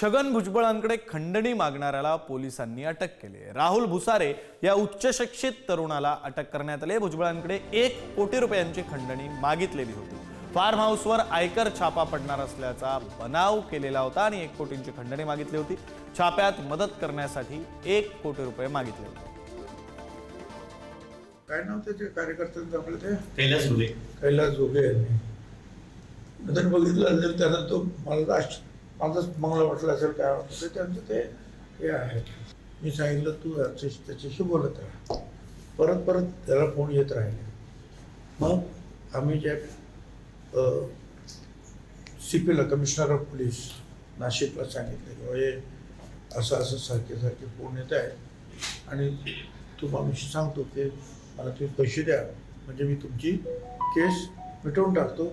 छगन भुजबळांकडे खंडणी मागणाऱ्याला पोलिसांनी अटक केली. राहुल भुसारे या उच्च शिक्षित तरुणाला अटक करण्यात आली. भुजबळांकडे एक कोटी रुपयांची खंडणी मागितलेली होती. फार्म हाऊसवर आयकर छापा पडणार असल्याचा बनाव केलेला होता आणि एक कोटींची खंडणी मागितली होती. छाप्यात मदत करण्यासाठी एक कोटी रुपये मागितले होते. काय नाव त्याचे? कार्यकर्त्यांचं आपलं ते? कैलास घुगे कैलास नंतर बघितलं असेल त्यांना तो मला राष्ट्र माझंच मंगळ वाटलं असेल काय वाटलं ते त्यांचं ते हे आहे. मी सांगितलं तू याच्याशी- त्याच्याशी बोलत राहा. परत परत त्याला फोन येत राहिले. मग आम्ही ज्या सी पीला कमिशनर ऑफ पोलीस नाशिकला सांगितलं की हे असं असं सारखे सारखे फोन येत आहे आणि तुम्हाला आम्हीशी सांगतो की मला तुम्ही पैसे द्या म्हणजे मी तुमची केस मिटवून टाकतो.